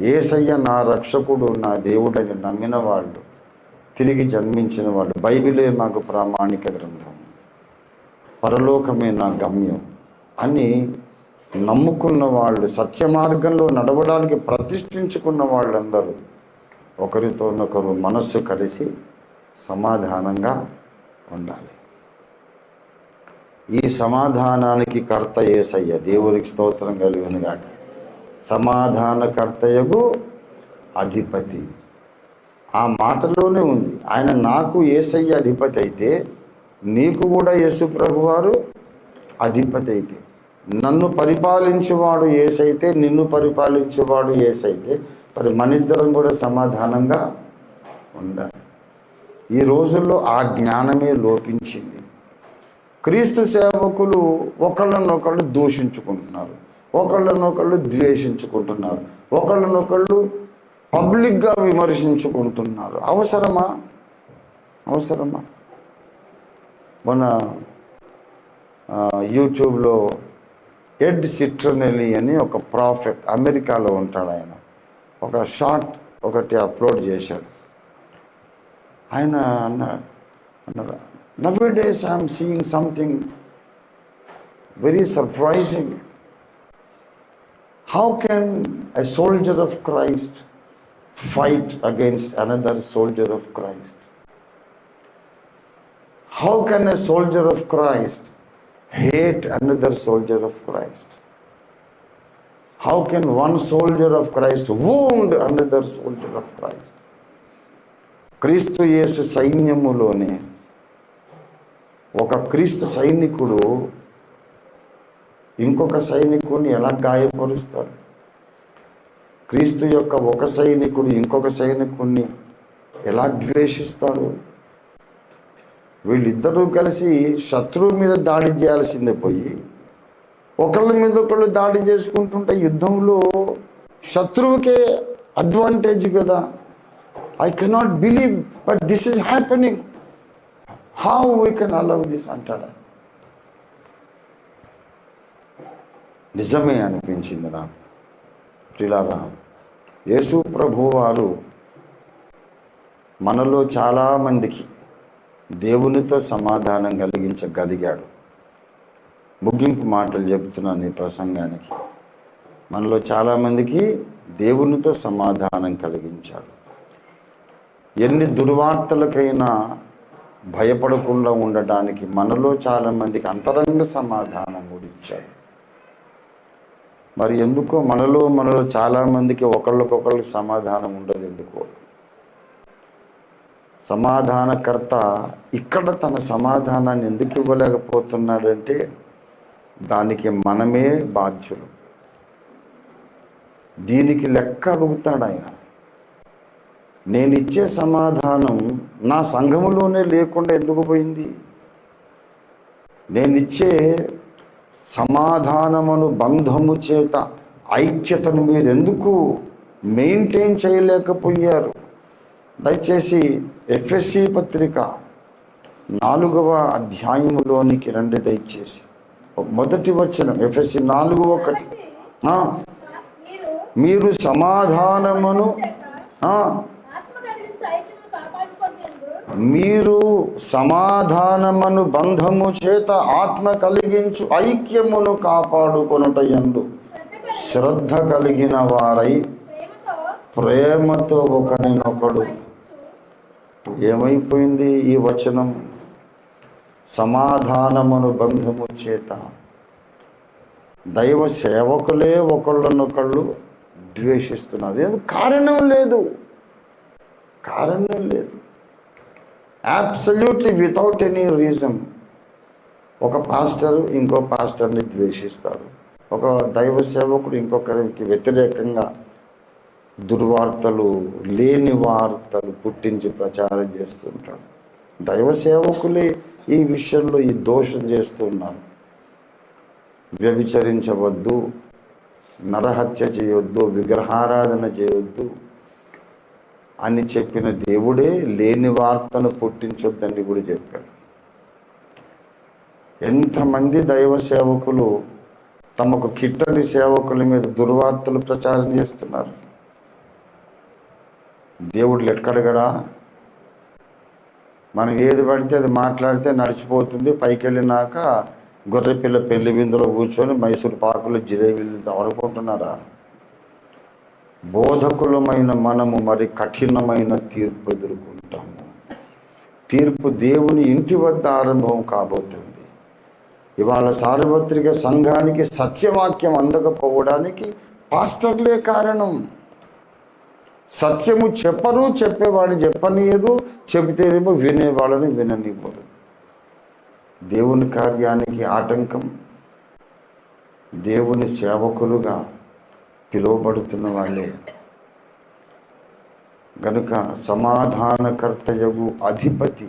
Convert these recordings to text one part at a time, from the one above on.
ఏసయ్య నా రక్షకుడు నా దేవుడని నమ్మిన వాళ్ళు తిరిగి జన్మించిన వాళ్ళు. బైబిలే నాకు ప్రామాణిక గ్రంథం. పరలోకమే నా గమ్యం అని నమ్ముకున్న వాళ్ళు సత్య మార్గంలో నడవడానికి ప్రతిష్ఠించుకున్న వాళ్ళందరూ ఒకరితోనొకరు మనస్సు కలిసి సమాధానంగా ఉండాలి. ఈ సమాధానానికి కర్త ఏసయ్య. దేవునికి స్తోత్రం కలిగినగాక. సమాధానకర్తయగు అధిపతి. ఆ మాటలోనే ఉంది. ఆయన నాకు ఏసయ్య అధిపతి అయితే నీకు కూడా యేసు ప్రభువారు అధిపతి అయితే నన్ను పరిపాలించేవాడు ఏసైతే నిన్ను పరిపాలించేవాడు ఏసైతే మరి మనిద్దరం కూడా సమాధానంగా ఉండాలి. ఈ రోజుల్లో ఆ జ్ఞానమే లోపించింది. క్రీస్తు సేవకులు ఒకళ్ళనొకళ్ళు దూషించుకుంటున్నారు. ఒకళ్ళనొకళ్ళు ద్వేషించుకుంటున్నారు. ఒకళ్ళనొకళ్ళు పబ్లిక్గా విమర్శించుకుంటున్నారు. అవసరమా? అవసరమా? మన యూట్యూబ్లో ఎడ్ సిట్రనెలి అని ఒక ప్రాఫిట్ అమెరికాలో ఉంటాడు ఆయన. ఒక షార్ట్ ఒకటి అప్లోడ్ చేశాడు. ఆయన అన్న అన్నారు now days I'm seeing something very surprising how can I soldier of Christ fight against another soldier of Christ how can a soldier of Christ hate another soldier of Christ how can one soldier of Christ wound another soldier of Christ క్రీస్తు యేసు సైన్యములోనే ఒక క్రీస్తు సైనికుడు ఇంకొక సైనికుడిని ఎలా గాయపరుస్తాడు? క్రీస్తు యొక్క ఒక సైనికుడు ఇంకొక సైనికుడిని ఎలా ద్వేషిస్తాడు? వీళ్ళిద్దరూ కలిసి శత్రువు మీద దాడి చేయాల్సిందే పోయి ఒకళ్ళ మీద ఒకళ్ళు దాడి చేసుకుంటుంటే యుద్ధంలో శత్రువుకే అడ్వాంటేజ్ కదా. I cannot believe but this is happening how we can allow this అంటాడు? నిజమే అనిపించింది నాకు. ప్రిలారా యేసు ప్రభు వారు మనలో చాలామందికి దేవునితో సమాధానం కలిగించగలిగాడు. ముగింపు మాటలు చెబుతున్నాను ఈ ప్రసంగానికి. మనలో చాలామందికి దేవునితో సమాధానం కలిగించాడు. ఎన్ని దుర్వార్తలకైనా భయపడకుండా ఉండటానికి మనలో చాలామందికి అంతరంగ సమాధానం కూడా ఇచ్చాడు. మరి ఎందుకో మనలో మనలో చాలామందికి ఒకళ్ళకొకళ్ళకి సమాధానం ఉండదు ఎందుకో. సమాధానకర్త ఇక్కడ తన సమాధానాన్ని ఎందుకు ఇవ్వలేకపోతున్నాడంటే దానికి మనమే బాధ్యులు. దీనికి లెక్క అడుగుతాడు ఆయన. నేను ఇచ్చే సమాధానం నా సంఘములోనే లేకుండా ఎందుకు పోయింది? నేనిచ్చే సమాధానమును బంధము చేత ఐక్యతను మీరు ఎందుకు మెయింటైన్ చేయలేకపోయారు? దయచేసి ఎఫ్ఎస్సి పత్రిక నాలుగవ అధ్యాయములోనికి రండి దయచేసి. మొదటి వచ్చిన ఎఫ్ఎస్సి నాలుగు ఒకటి. మీరు సమాధానమును ఆ, ఆత్మ కలిగించే ఐక్యతను కాపాడుకోవడం మీరు సమాధానమను బంధము చేత ఆత్మ కలిగించు ఐక్యమును కాపాడుకొనుట ఎందు శ్రద్ధ కలిగిన వారై ప్రేమతో ప్రేమతో ఒకరినొకడు ఏమైపోయింది ఈ వచనం? సమాధానమును బంధము చేత. దైవ సేవకులే ఒకళ్ళనొకళ్ళు ద్వేషిస్తున్నారు. కారణం లేదు. కారణం లేదు. అబ్సల్యూట్లీ వితౌట్ ఎనీ రీజన్ ఒక పాస్టర్ ఇంకో పాస్టర్ని ద్వేషిస్తాడు. ఒక దైవ సేవకుడు ఇంకొకరికి వ్యతిరేకంగా దుర్వార్తలు లేని వార్తలు పుట్టించి ప్రచారం చేస్తుంటాడు. దైవ సేవకులే ఈ విషయంలో ఈ దోషం చేస్తున్నారు. వ్యభిచరించవద్దు నరహత్య చేయొద్దు విగ్రహారాధన చేయొద్దు. అని చెప్పిన దేవుడే లేని వార్తను పుట్టించొద్దని కూడా చెప్పాడు. ఎంతమంది దైవ సేవకులు తమకు కిట్టని సేవకుల మీద దుర్వార్తలు ప్రచారం చేస్తున్నారు? దేవుడు ఎక్కడగడా మనం ఏది పడితే అది మాట్లాడితే నడిచిపోతుంది. పైకి వెళ్ళినాక గొర్రెపిల్ల పెళ్ళి విందులో కూర్చొని మైసూరు పాకులు జిలేబీలు అనుకుంటున్నారా బోధకులమైన మనము మరి కఠినమైన తీర్పు ఎదుర్కొంటాము. తీర్పు దేవుని ఇంటి వద్ద ఆరంభం కాబోతుంది. ఇవాళ సార్వత్రిక సంఘానికి సత్యవాక్యం అందకపోవడానికి పాస్టర్లే కారణం. సత్యము చెప్పరు చెప్పేవాడిని చెప్పనీయరు చెబితేనేమో వినేవాళ్ళని విననివ్వరు. దేవుని కార్యానికి ఆటంకం. దేవుని సేవకులుగా పిలువబడుతున్న వాళ్ళే. గనుక సమాధానకర్తయగు అధిపతి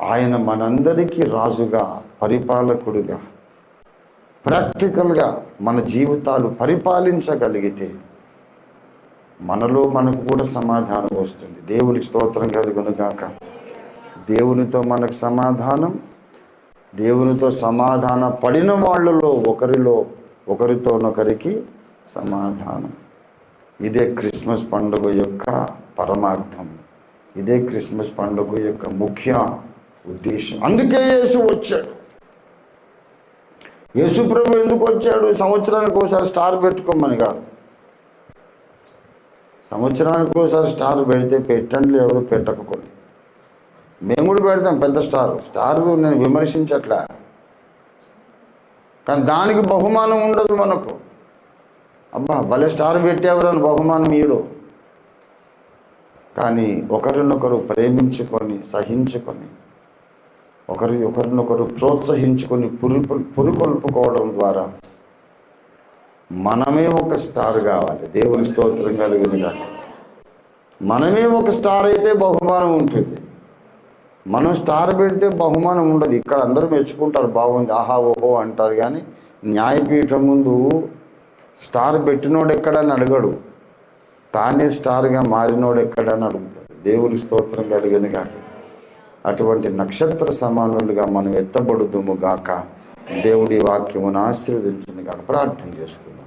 ఆయన మనందరికీ రాజుగా పరిపాలకుడుగా ప్రాక్టికల్గా మన జీవితాలు పరిపాలించగలిగితే మనలో మనకు కూడా సమాధానం వస్తుంది. దేవునికి స్తోత్రం కలుగునుగాక. దేవునితో మనకు సమాధానం దేవునితో సమాధాన పడిన వాళ్ళలో ఒకరిలో ఒకరితోనొకరికి సమాధానం. ఇదే క్రిస్మస్ పండుగ యొక్క పరమార్థం. ఇదే క్రిస్మస్ పండుగ యొక్క ముఖ్య ఉద్దేశం. అందుకే యేసు వచ్చాడు. యేసు ప్రభు ఎందుకు వచ్చాడు? సంవత్సరానికి ఒకసారి స్టార్ పెట్టుకోమని కాదు. సంవత్సరానికి ఒకసారి స్టార్ పెడితే పెట్టండి ఎవరు పెట్టకపోండి. మేము కూడా పెడతాం పెద్ద స్టార్. స్టార్ నేను విమర్శించట్లా. కానీ దానికి బహుమానం ఉండదు మనకు. అబ్బా భలే స్టార్ పెట్టేవరని బహుమానం ఈడు కానీ ఒకరినొకరు ప్రేమించుకొని సహించుకొని ఒకరి ఒకరినొకరు ప్రోత్సహించుకొని పురి పురికొల్పుకోవడం ద్వారా మనమే ఒక స్టార్ కావాలి. దేవుని స్తోత్రం కలిగిన మనమే ఒక స్టార్ అయితే బహుమానం ఉంటుంది. మనం స్టార్ పెడితే బహుమానం ఉండదు. ఇక్కడ అందరూ మెచ్చుకుంటారు. బాగుంది ఆహా ఓహో అంటారు. కానీ న్యాయపీఠం ముందు స్టార్ పెట్టినోడు ఎక్కడని అడగడు. తానే స్టార్గా మారినోడు ఎక్కడని అడుగుతాడు. దేవుని స్తోత్రం కలిగిన గాక. అటువంటి నక్షత్ర సమానులుగా మనం ఎత్తబడుదుము గాక. దేవుడి వాక్యమును ఆశీర్వదించును గాక. ప్రార్థన చేస్తున్నాం.